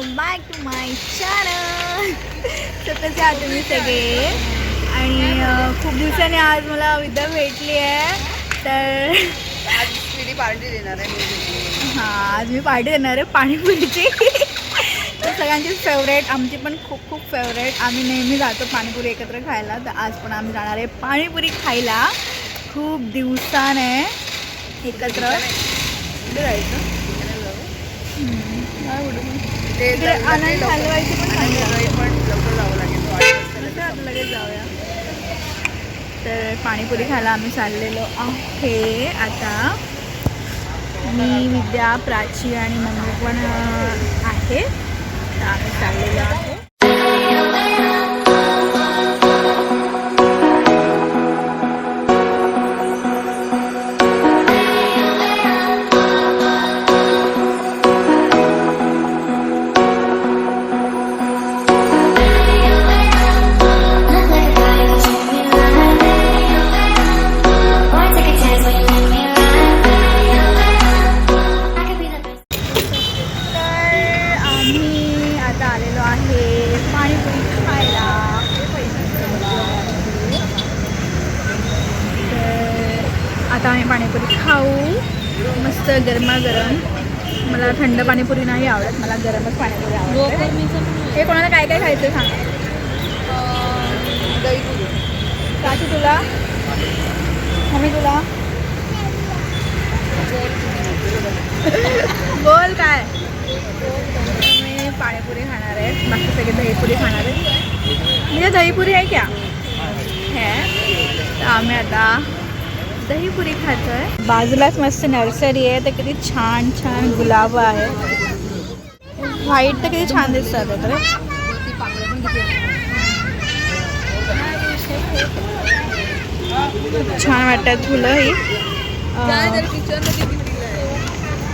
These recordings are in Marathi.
Welcome back to my channel तर कसे आहात तुम्ही सगळे? आणि खूप दिवसांनी आज मला विद्या भेटली आहे. तर आज स्वीटी पार्टी देणार आहे मी. हां आज मी पार्टी देणार आहे पाणीपुरीची तर सगळ्यांची फेवरेट आमची पण खूप खूप फेवरेट आम्ही नेहमी जातो पाणीपुरी एकत्र खायला. तर आज पण आम्ही जाणार आहे पाणीपुरी खायला. खूप दिवसाने एकत्र. जायचं आनंद हलवायची पण लवकर जावं लागेल. लगेच जाऊया. तर पाणीपुरी खायला आम्ही चाललेलो आहे. आता मी विद्या प्राची आणि मम्मी पण आहे. तर आम्ही चाललेलो आहे आता आम्ही पाणीपुरी खाऊ. मस्त गरमागरम. मला थंड पाणीपुरी नाही आवडत मला गरमच पाणीपुरी आवडते. हे कोणाला काय काय खायचं सांगा. दही पुरी. प्राची तुला? मम्मी तुला? बोल काय? मी पाणीपुरी खाणार आहे. बाकी सगळे दहीपुरी खाणार आहे म्हणजे दहीपुरी आहे क्या? है आम्ही आता दहीपुरी खातोय? बाजूलाच मस्त नर्सरी आहे तर किती छान छान गुलाब आहे. व्हाईट तर किती छान दिसतात तर छान वाटतात फुलं ही.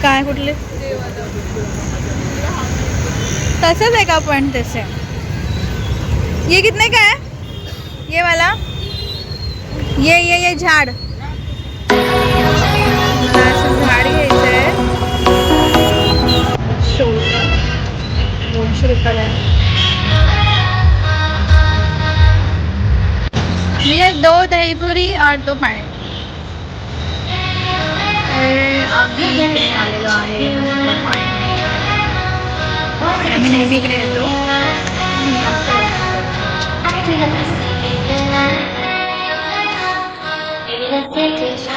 काय कुठले? तसंच आहे का पण तसे? ये कितने का है ये वाला. ये ये ये झाड. दोनशे रुपयाला आहे ये दो दही पूरी और दो पाणी आलेलो आहे आम्ही नेहमी इकडे येतो ठीक आहे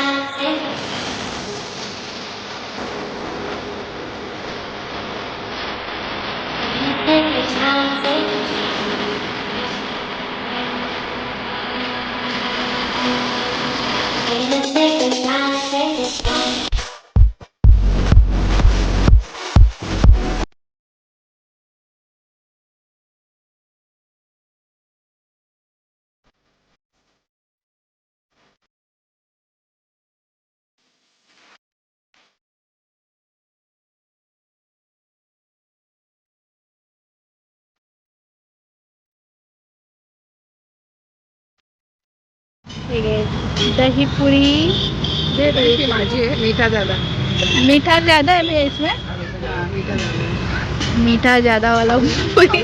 दही पूरी दे दही माझी आहे मीठा दादा मीठा ज़्यादा है मेरे इसमें? हां मीठा ज़्यादा वाला पूरी.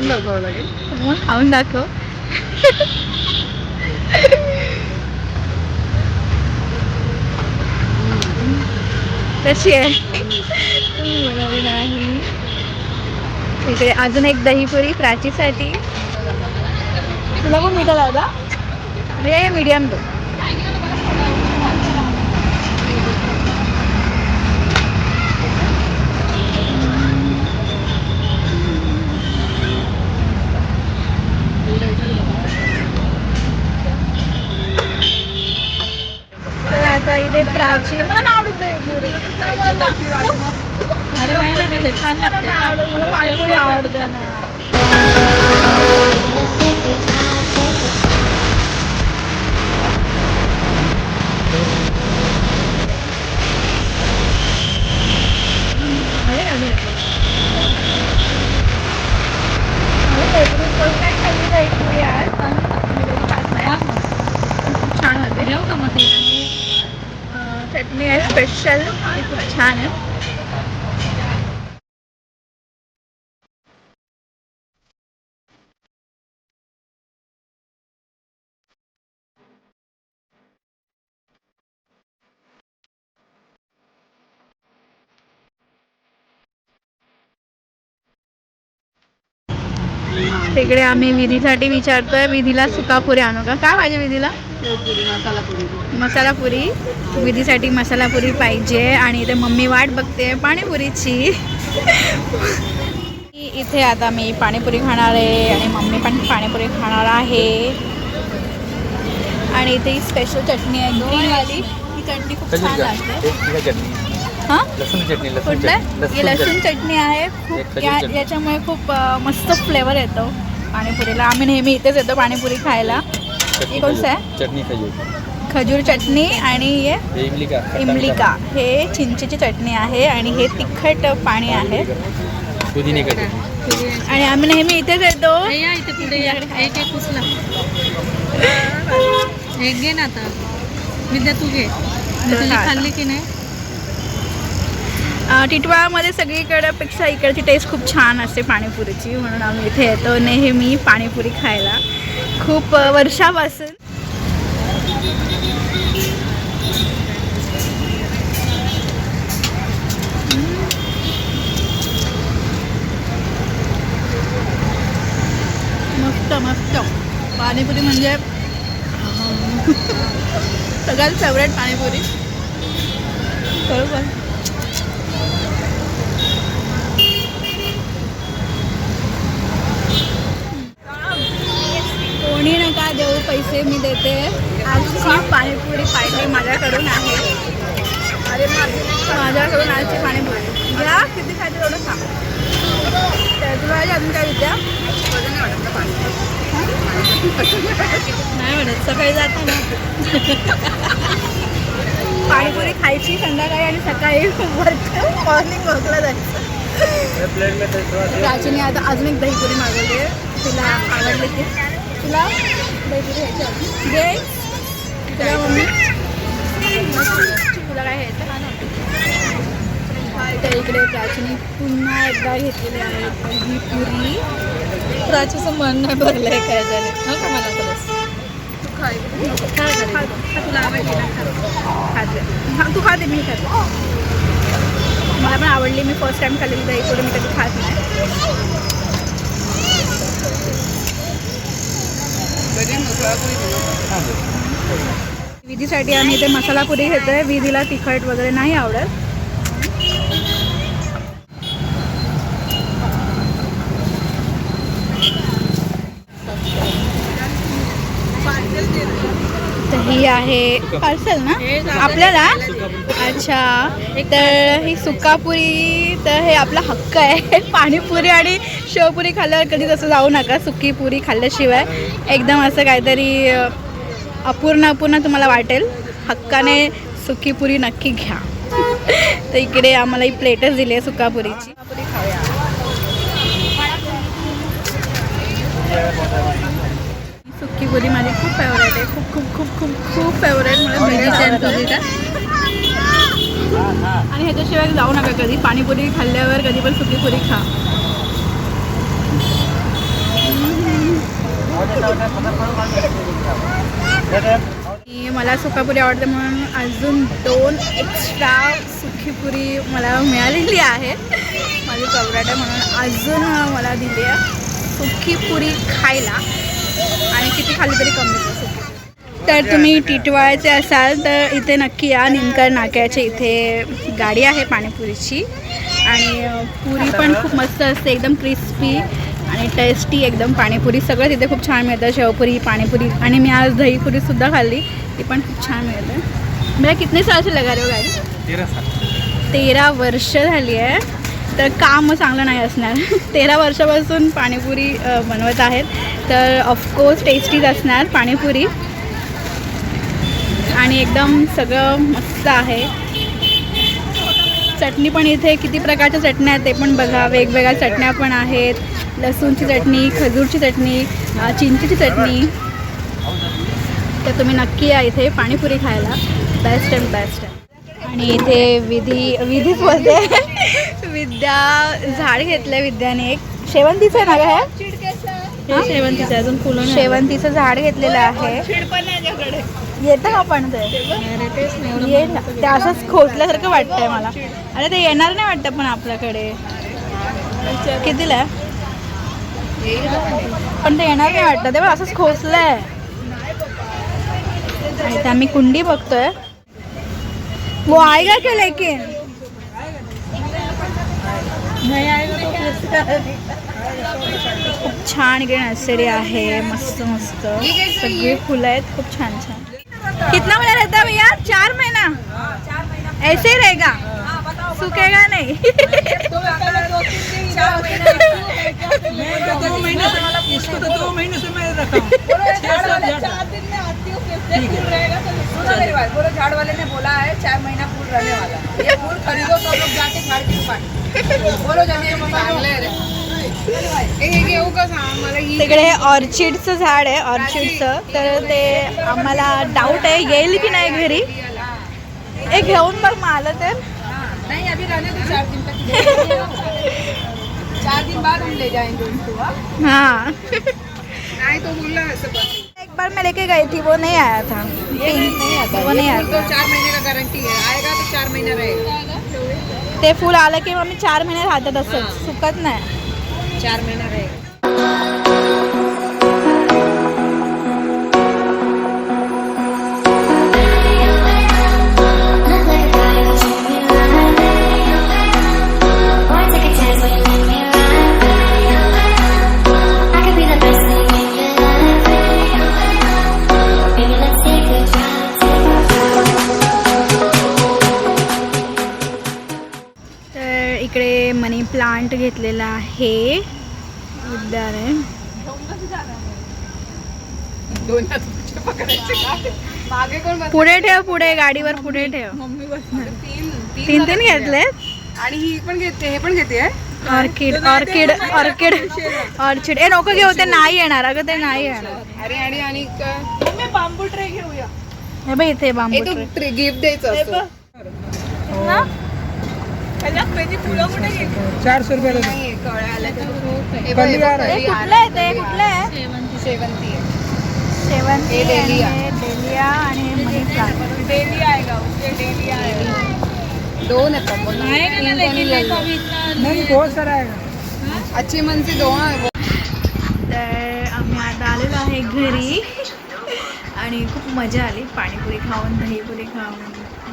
खाऊन दाखव. कशी आहे? नाही इकडे अजून एक दहीपुरी प्राचीसाठी. तुला पण मिठा दादा हे मीडियम दो तर आता इथे प्राची मला आवडत दहीपुरी अरे नाही ना ते छान लागते मला पाणीपुरी आवडते ना तिकडे आम्ही विधीसाठी विचारतोय. विधीला सुकापुरी आणू का? काय पाहिजे विधीला? पुरी मसाला पुरी मसाला पुरी विधीसाठी मसाला पुरी पाहिजे. आणि इथे मम्मी वाट बघते पाणीपुरीची. इथे आता मी पाणीपुरी खाणार आहे आणि मम्मी पण पाणीपुरी खाणार आहे. आणि इथे ही स्पेशल चटणी आहे. ग्रीनवाली ही चटणी खूप छान लागते हां कुठलं? ही लसूण चटणी. आहे. खूप. याच्यामुळे खूप मस्त फ्लेवर येतो. पाणीपुरीला. आम्ही नेहमी इथेच येतो पाणीपुरी खायला. चटणी हे कोणचं खजूर. आहे? चटणी खजूर खजूर चटणी आणि हे हे इमली का इमलिका हे चिंचेची चटणी आहे आणि हे तिखट पाणी आहे. पुदिने का चटणी आणि आम्ही नेहमी इथेच येतो. या इथे पुढे एक एक उचला एक घे ना आता. विद्या तू घे. खाल्ली की नाही? टिटवाळामध्ये सगळीकडेपेक्षा इकडची टेस्ट खूप छान असते पाणीपुरीची म्हणून आम्ही इथे येतो नेहमी पाणीपुरी खायला. खूप वर्षापासून. मस्त मस्त. पाणीपुरी म्हणजे सगळ्यात फेवरेट पाणीपुरी. बरोबर. पैसे मी देते. आजची पाणीपुरी पाहिजे माझ्याकडून आहे. अरे माझ्याकडून आजची पाणीपुरी. घ्या किती खायचं एवढं सांग तर तुला पाहिजे अजून काय विद्या? नाही म्हणत सकाळी जाता ना. पाणीपुरी खायची संध्याकाळी आणि सकाळी मॉर्निंग वर्कला जायचं. प्राचीने आता अजून एक दहीपुरी मागवली आहे. तिला आवडली की तुला? दहीपुरी घे तुला मम्मी? तुला काय घ्यायचं? तर इकडे प्राचीने पुन्हा एकदा घेतलेली आहे दहीपुरी प्राचीचं मन नाही भरलं आहे काय झालं नको मला खरंच? तुला आवडली ना खा. खाते हा, तू खाते मी खाते. मला पण आवडली मी फर्स्ट टाइम खाल्लेली दहीपुरी मी कधी खात नाही. विधीसाठी आम्ही इथे मसाला पुरी घेतोय. विधीला तिखट वगैरे नाही आवडत तर ही आहे. पार्सल ना? आपल्याला? अच्छा. तर ही सुकापुरी तर हे आपला हक्क आहे. पाणीपुरी आणि शेवपुरी खाल्ल्यावर कधीच असं जाऊ नका. सुकी पुरी खाल्ल्याशिवाय एकदम असं काहीतरी अपूर्ण अपूर्ण तुम्हाला वाटेल. हक्काने सुकी पुरी नक्की घ्या. तर इकडे आम्हाला ही प्लेटच दिली आहे सुकापुरीची खाऊया. सुकी पुरी माझी खूप फेवरेट आहे. खूप खूप खूप खूप खूप फेवरेट मला आवडते. आणि ह्याच्याशिवाय जाऊ नका कधी. पाणीपुरी खाल्ल्यावर कधी पण सुकी पुरी खा. आणि मला सुकापुरी आवडते म्हणून अजून दोन एक्स्ट्रा सुखीपुरी मला मिळालेली आहे. माझी फेवरेट आहे म्हणून अजून मला दिली आहे. सुकी पुरी खायला. आणि किती खाल्ली तरी कमी तर तुम्ही टिटवाळ्याचे असाल तर इथे नक्की या निमकर नाक्याच्या इथे गाडी आहे पाणीपुरीची. आणि पुरी पण खूप मस्त असते एकदम क्रिस्पी आणि टेस्टी एकदम पाणीपुरी. सगळं तिथे खूप छान मिळतं. शेवपुरी पाणीपुरी आणि मी आज दहीपुरीसुद्धा खाल्ली. ती पण खूप छान मिळते. मला कितने साल से लगा रहे हो गाडी? तेरा वर्ष झाली आहे. तर काम चांगलं नाही असणार. तेरा वर्षापासून पाणीपुरी बनवत आहेत. तर ऑफकोर्स टेस्टीच असणार पाणीपुरी. आणि एकदम सगळं मस्त आहे. चटणी पण इथे किती प्रकारच्या चटण्या आहेत ते पण बघा. वेगवेगळ्या चटण्या पण आहेत. लसूणची चटणी खजूरची चटणी चिंचीची चिंचेची चटणी. तर तुम्ही नक्की या इथे पाणीपुरी खायला. बेस्ट अँड बेस्ट आहे आणि इथे विधी विधीच बोलते. विद्या झाड घेतलंय विद्याने एक. शेवंतीचं आहे ना गं हे? हा? शेवंतीचं अजून फुलं शेवंतीचं झाड घेतलेलं आहे. येतं का पण ते? ये ना. ते असंच खोचल्यासारखं वाटतंय मला. अरे ते येणार नाही वाटतं पण आपल्याकडे. कितीला? आहे पण. ते येणार नाही वाटतं. ते बघ असंच खोचलंय. आणि आम्ही कुंडी बघतोय. वो आएगा क्या लेकिन नाही आहे का तो पुरस्कार? खूप छान इकडे नर्सरी आहे मस्त मस्त. सगळी फुलं आहेत खूप छान छान. कितना महिना रहता भैया? चार महिना? ऐसे ही रहेगा. सुके नहीं. दो महीने से इसको तो दो महीने से मैं रखा हूँ झाड़ वाले ने बोला है चार महीना फूल रहने वाला ये फूल खरीदो तो लोग जाके झाड़ बोलो जाने का तिकडे ऑर्चिडचं झाड आहे ऑर्चिडचं. तर ते आम्हाला डाऊट आहे येईल की नाही घरी? हे घेऊन बघ मग आलं तर नहीं अभी रहने दो चार दिन तक चार दिन बाद हम ले जाएँगे उनको हाँ? हाँ। नहीं तो बोल एक बार मैं लेके गई थी वो नहीं आया था। ये नहीं आता। वो नहीं आया तो चार महीने का गारंटी है। आएगा तो चार महीना रहेगा। ते फुल आलं की मग मी चार महिने राहतात असंच सुकत नाही चार महीना रहेगा। प्लांट घेतलेला आहे. उद्यान पुढे ठेव पुढे गाडीवर पुढे ठेव. तीन तीन तीन घेतले? आणि ही पण घेते हे पण घेते ऑर्किड ऑर्किड ऑर्किड ऑर्चिड. ए नको घेऊ ते नाही येणार. अगं ते नाही येणार. अरे आणि आणि बांबू ट्रे घेऊया. हे बघ इथे बांबू हे. ट्रे. गिफ्ट द्यायचं असतं ना? चार सौ रुपये लगे नाहीये, कळ्या आल्या तर. हे बघ, कली हे बघ, आ रहा हे कली आ कुठलं आहे ते? कुठलं आहे? शेवंती. आहे. शेवंती डेलिया. आहे, डेलिया आणि डेली आएगा दोन. आहे नहीं बहुत सारा अच्छे मन से दो हाँ वो. तर आम्ही आता आलेलो आहे घरी. आणि खूप मजा आली. पाणीपुरी खाऊन दहीपुरी खाऊन.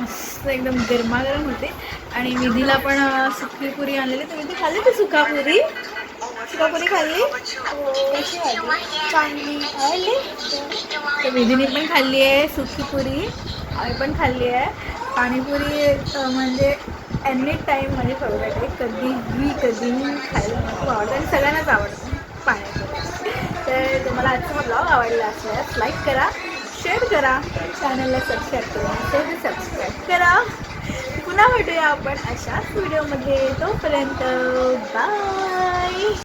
मस्त एकदम गरमागरम होते. आणि विधीला पण अं, सुकी पुरी आणलेली. तुम्ही ती खाल्ली ती सुकापुरी सुकापुरी खाल्ली? कशी वाटली चांगली तर विधीने पण खाल्ली आहे सुकी पुरी. आम्ही पण खाल्ली आहे. पाणीपुरी म्हणजे एनी टाईम माझी फेवरेट आहे. कधीही कधीही खायला खूप आवडतं. आणि सगळ्यांनाच आवडतं. पाणीपुरी. तर तुम्हाला आजचा ब्लॉग आवडला असल्यास लाईक करा. शेअर करा. चॅनलला सबस्क्राईब करा. असेल तर सबस्क्राईब करा. पुन्हा भेटूया आपण अशाच व्हिडिओमध्ये तोपर्यंत बाय